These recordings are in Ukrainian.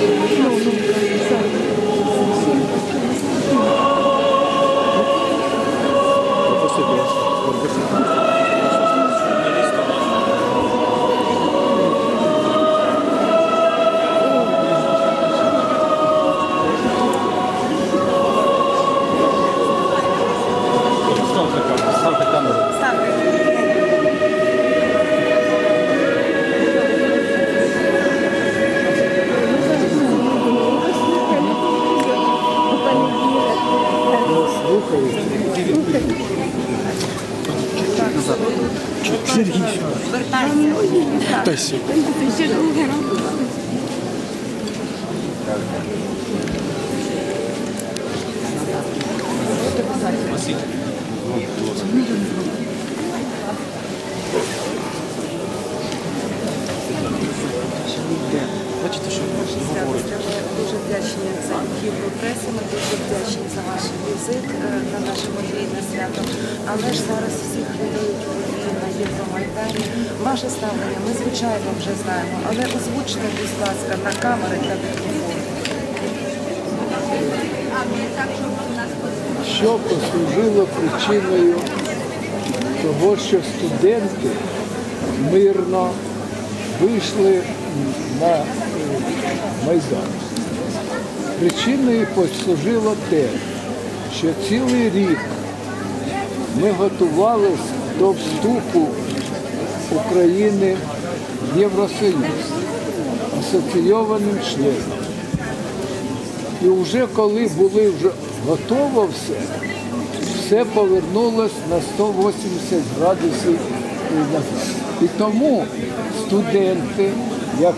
Ставте Бачите, що. Дуже вдячні за Європресу, ми дуже вдячні за ваш візит е, на наше подвійне свято. Але ж зараз всі хвилюють події на Євромайдані. Ваше ставлення ми звичайно вже знаємо, але озвучте, будь ласка, на камери та мікрофон. що послужило причиною того, що студенти мирно вийшли на е, Майдан. Причиною послужило те, що цілий рік ми готувалися до вступу України в Євросоюз асоційованим членом. І вже коли були вже готово все, все повернулося на 180 градусів назад. І тому студенти, як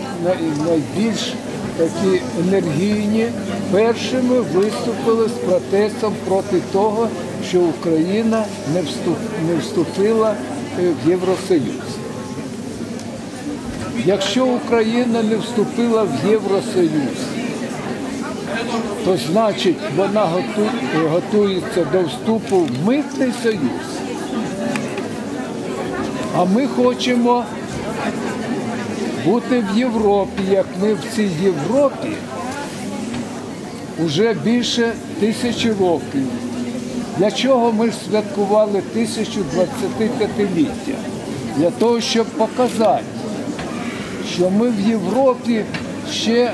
найбільш такі енергійні, першими виступили з протестом проти того, що Україна не вступ- не вступила е, в Євросоюз. Якщо Україна не вступила в Євросоюз, то значить вона готується до вступу в митний союз. А ми хочемо бути в Європі, як ми в цій Європі вже більше тисячі років. Для чого ми святкували 1025-ліття? Для того, щоб показати, що ми в Європі ще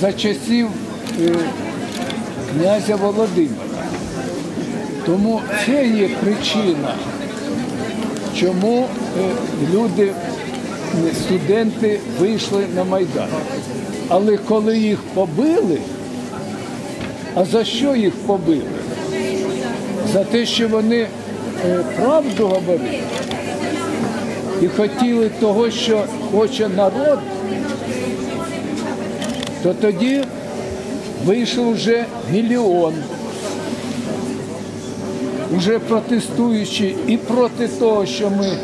за часів е, князя Володимира. Тому це є причина, чому е, люди, студенти вийшли на Майдан. Але коли їх побили, а за що їх побили? За те, що вони е, правду говорили і хотіли того, що хоче народ, то тоді вийшов вже мільйон, вже протестуючи і проти того, що ми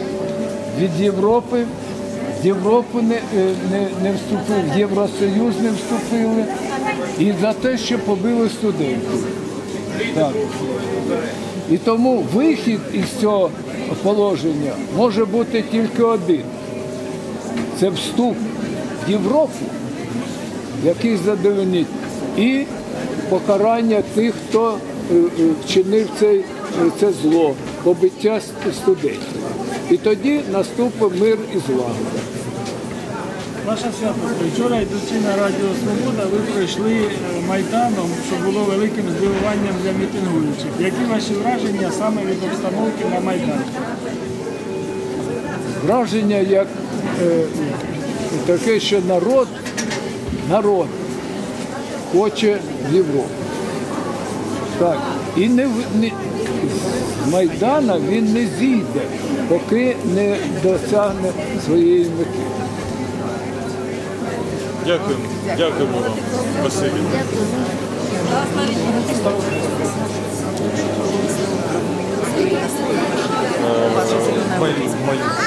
від Європи, Європу не, е, не, не вступили, в Євросоюз не вступили, і за те, що побили студентів. Так. І тому вихід із цього положення може бути тільки один. Це вступ в Європу, який задовольнить, і покарання тих, хто е, е, вчинив цей, е, це зло, побиття студентів. І тоді наступить мир і злагода. Ваша святость, вчора йдучи на Радіо Свобода, ви пройшли е, Майданом, що було великим здивуванням для мітингуючих. Які ваші враження саме від обстановки на Майдані? Враження як е, таке, що народ, народ хоче в Європу. Так. І не, не, Майдана він не зійде, поки не досягне своєї мети. Дякуємо. Дякуємо вам. Спасибі. Е, Дякую.